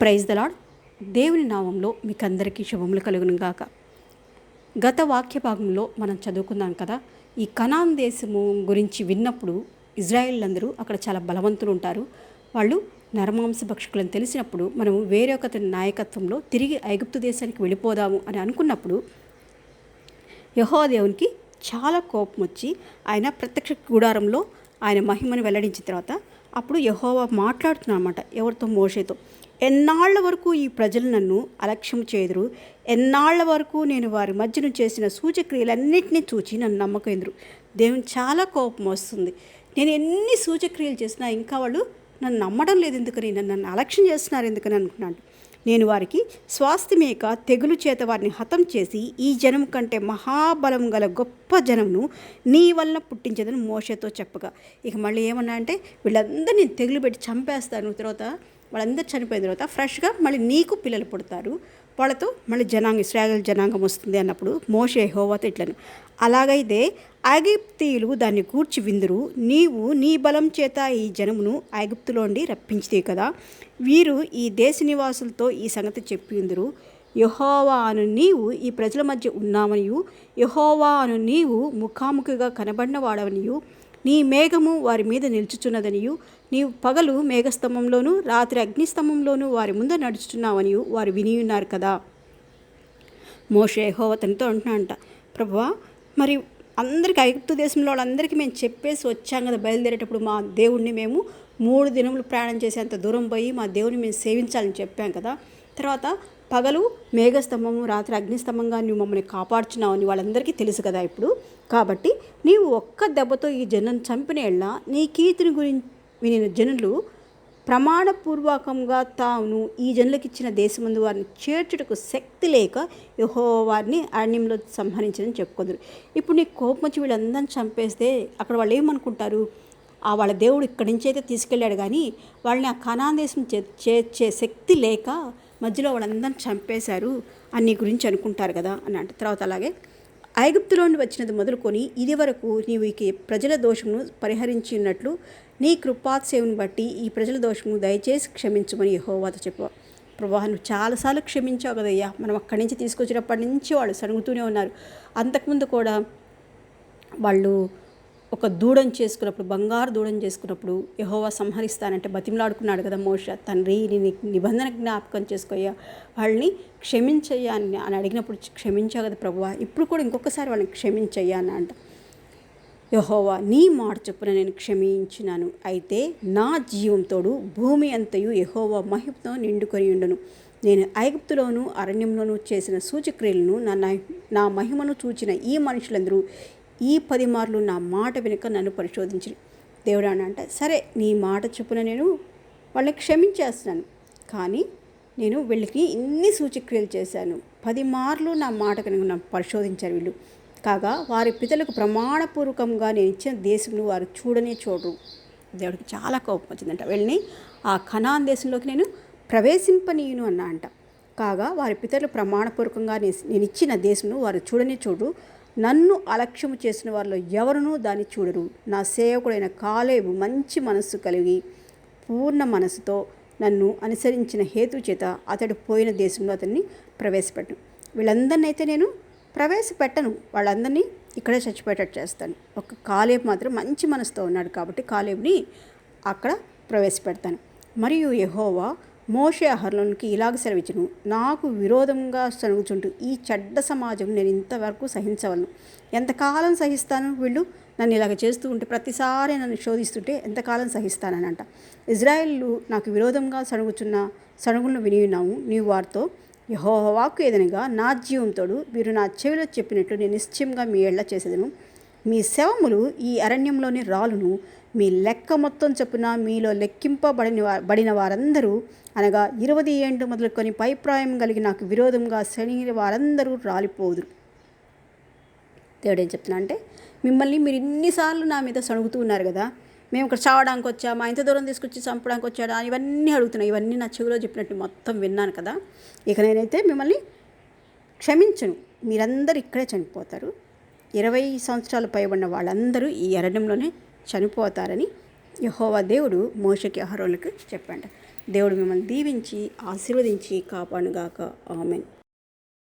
Praise the Lord దేవుని నామంలో మీకు అందరికీ శుభములు కలుగును గాక. గత వాక్య భాగంలో మనం చదువుకున్నాం కదా. ఈ కనాన్ దేశము గురించి విన్నప్పుడు ఇజ్రాయిల్ అక్కడ చాలా బలవంతులు ఉంటారు. వాళ్ళు నరమాంస భక్షకులను తెలిసినప్పుడు మనం వేరొకతని నాయకత్వంలో తిరిగి ఐగుప్తు దేశానికి వెళ్ళిపోదాము అని అనుకున్నప్పుడు యహోదేవునికి దేవునికి చాలా కోపం వచ్చి ఆయన ప్రత్యక్ష గుడారంలో ఆయన మహిమను వెల్లడించిన తర్వాత అప్పుడు యహోవా మాట్లాడుతున్నా అనమాట ఎవరితో? మోషేతో. ఎన్నాళ్ళ వరకు ఈ ప్రజలు నన్ను అలక్ష్యం చేదురు ఎన్నాళ్ళ వరకు నేను వారి మధ్యన చేసిన సూచక్రియలన్నింటినీ చూచి నన్ను నమ్మకం దేవుని చాలా కోపం వస్తుంది. నేను ఎన్ని సూచక్రియలు చేసినా ఇంకా వాళ్ళు నన్ను నమ్మడం లేదు ఎందుకని నన్ను నన్ను అలక్ష్యం చేస్తున్నారు ఎందుకని అనుకున్నాను నేను వారికి స్వాస్థ్యమేక తెగులు చేత వారిని హతం చేసి ఈ జనం కంటే మహాబలం గల గొప్ప జనమును నీ వలన పుట్టించదని మోషతో చెప్పగా. ఇక మళ్ళీ ఏమన్నా అంటే వీళ్ళందరినీ తెగులు పెట్టి చంపేస్తాను తర్వాత వాళ్ళందరూ చనిపోయిన తర్వాత ఫ్రెష్గా మళ్ళీ నీకు పిల్లలు పుడతారు. వాళ్ళతో మళ్ళీ జనాంగం ఇస్రాయల్ జనాంగం వస్తుంది అన్నప్పుడు మోషే హోవాతో ఇట్లను. అలాగైతే ఐగిప్తీయులు దాన్ని కూర్చి విందురు నీవు నీ బలం చేత ఈ జనమును ఐగుప్తులోండి రప్పించితే కదా. వీరు ఈ దేశ నివాసులతో ఈ సంగతి చెప్పిందురు యహోవా అను నీవు ఈ ప్రజల మధ్య ఉన్నామనియు యహోవా అను నీవు ముఖాముఖిగా కనబడిన వాడవనియు. నీ మేఘము వారి మీద నిల్చుచున్నదనియు. నీవు పగలు మేఘస్తంభంలోనూ రాత్రి అగ్నిస్తంభంలోనూ వారి ముందు నడుచుచున్నావనియు వారు విని ఉన్నారు కదా. మోషే హోవతనితో అంటున్నాడంట ప్రభువా మరి అందరికీ ఐగుప్తు దేశంలో వాళ్ళందరికీ మేము చెప్పేసి వచ్చాం కదా బయలుదేరేటప్పుడు మా దేవుణ్ణి మేము మూడు దినములు ప్రయాణం చేసేంత దూరం పోయి మా దేవుని మేము సేవించాలని చెప్పాం కదా. తర్వాత పగలు మేఘస్తంభము రాత్రి అగ్నిస్తంభంగా నువ్వు మమ్మల్ని కాపాడుచున్నావని వాళ్ళందరికీ తెలుసు కదా ఇప్పుడు. కాబట్టి నీవు ఒక్క దెబ్బతో ఈ జనం చంపిన ఎళ్ళ నీ కీర్తిని గురించి వినిన జనులు ప్రమాణపూర్వకంగా తాను ఈ జనులకు ఇచ్చిన దేశమందు వారిని చేర్చుటకు శక్తి లేక యహో వారిని అరణ్యంలో సంహరించని చెప్పుకుందరు. ఇప్పుడు నీ కోపం వచ్చి వీళ్ళందరిని చంపేస్తే అక్కడ వాళ్ళు ఏమనుకుంటారు? ఆ వాళ్ళ దేవుడు ఇక్కడి నుంచి అయితే తీసుకెళ్ళాడు కానీ వాళ్ళని ఆ కణాదేశం చే చేర్చే శక్తి లేక మధ్యలో వాళ్ళందరిని చంపేశారు అని నీ గురించి అనుకుంటారు కదా అని అంటే. తర్వాత అలాగే ఐగుప్తులోని వచ్చినది మొదలుకొని ఇది వరకు నీవు ఈ ప్రజల దోషమును పరిహరించి ఉన్నట్లు నీ కృపాసేవుని బట్టి ఈ ప్రజల దోషము దయచేసి క్షమించమని యహోవాతో చెప్పు. ప్రభా నువ్వు చాలాసార్లు క్షమించావు కదయ్యా. మనం అక్కడి నుంచి తీసుకొచ్చినప్పటి నుంచి వాళ్ళు సరుగుతూనే ఉన్నారు. అంతకుముందు కూడా వాళ్ళు ఒక దూడం చేసుకున్నప్పుడు బంగారు దూడం చేసుకున్నప్పుడు యహోవా సంహరిస్తానంటే బతిమలాడుకున్నాడు కదా మోష. తండ్రి నేను నిబంధన జ్ఞాపకం చేసుకోయ్యా. వాళ్ళని క్షమించయ్యా అని అని అడిగినప్పుడు క్షమించావు కదా ప్రభువా. ఇప్పుడు కూడా ఇంకొకసారి వాళ్ళని క్షమించయ్యా అని అంట. యహోవా నీ మాట చొప్పున నేను క్షమించినాను. అయితే నా జీవంతోడు భూమి అంతయు యహోవా మహిమతో నిండుకొని ఉండను. నేను ఐగుప్తులోను అరణ్యంలోనూ చేసిన సూచక్రియలను నా నా మహిమను చూచిన ఈ మనుషులందరూ ఈ పది మార్లు నా మాట వెనుక నన్ను పరిశోధించి దేవుడు అని అంటే సరే నీ మాట చొప్పున నేను వాళ్ళని క్షమించేస్తున్నాను కానీ నేను వీళ్ళకి ఇన్ని సూచక్రియలు చేశాను. పది మార్లు నా మాట కనుక నన్ను పరిశోధించారు వీళ్ళు. కాగా వారి పితలకు ప్రమాణపూర్వకంగా నేను ఇచ్చిన దేశంలో వారు చూడనే చూడరు. దేవుడికి చాలా కోపం వచ్చిందంట. వెళ్ళి ఆ ఖనాన్ దేశంలోకి నేను ప్రవేశింపనీయును అన్నా అంట. కాగా వారి పితరులు ప్రమాణపూర్వకంగా నేను ఇచ్చిన దేశంను వారు చూడనే చూడు నన్ను అలక్ష్యము చేసిన వారిలో ఎవరునూ దాన్ని చూడరు. నా సేవకుడైన కాలేబు మంచి మనస్సు కలిగి పూర్ణ మనసుతో నన్ను అనుసరించిన హేతు చేత అతడు పోయిన దేశంలో అతన్ని ప్రవేశపెట్టను. వీళ్ళందరినీ అయితే నేను ప్రవేశపెట్టను. వాళ్ళందరినీ ఇక్కడే చచ్చిపోయేటట్టు చేస్తాను. ఒక కాలేబు మాత్రం మంచి మనసుతో ఉన్నాడు కాబట్టి కాలేబుని అక్కడ ప్రవేశపెడతాను. మరియు యహోవా మోషే అహర్లోనికి ఇలాగ సెలవిచ్చును నాకు విరోధంగా సరుగుచుంటూ ఈ చెడ్డ సమాజం నేను ఇంతవరకు సహించవలను. ఎంతకాలం సహిస్తాను వీళ్ళు? నన్ను ఇలాగ చేస్తూ ఉంటే ప్రతిసారి నన్ను శోధిస్తుంటే ఎంతకాలం సహిస్తానని అంట ఇజ్రాయిల్లు నాకు విరోధంగా సణుగుచున్న సణుగులను వినియున్నాము నీవు వారితో యహోవాకు ఏదనగా నా జీవంతోడు వీరు నా చెవిలో చెప్పినట్లు నేను నిశ్చయంగా మీ ఏళ్ళ చేసేదను. మీ శవములు ఈ అరణ్యంలోని రాలును. మీ లెక్క మొత్తం చొప్పున మీలో లెక్కింపబడిన బడిన వారందరూ అనగా ఇరవై ఏండ్లు మొదలుకొని పైప్రాయం కలిగి నాకు విరోధంగా శని వారందరూ రాలిపోదురు. దేవుడు ఏం చెప్తున్నా అంటే మిమ్మల్ని మీరు ఇన్నిసార్లు నా మీద సణుగుతూ ఉన్నారు కదా మేము ఇక్కడ చావడానికి వచ్చామా ఇంత దూరం తీసుకొచ్చి చంపడానికి వచ్చాడా ఇవన్నీ అడుగుతున్నాయి ఇవన్నీ నా చెవిలో చెప్పినట్టు మొత్తం విన్నాను కదా ఇక నేనైతే మిమ్మల్ని క్షమించను. మీరందరూ ఇక్కడే చనిపోతారు. ఇరవై సంవత్సరాలు పైబడిన వాళ్ళందరూ ఈ అరణ్యంలోనే చనిపోతారని యహోవా దేవుడు మోషకి అహరోలకు చెప్పాడు. దేవుడు మిమ్మల్ని దీవించి ఆశీర్వదించి కాపాడుగాక ఆమెన్.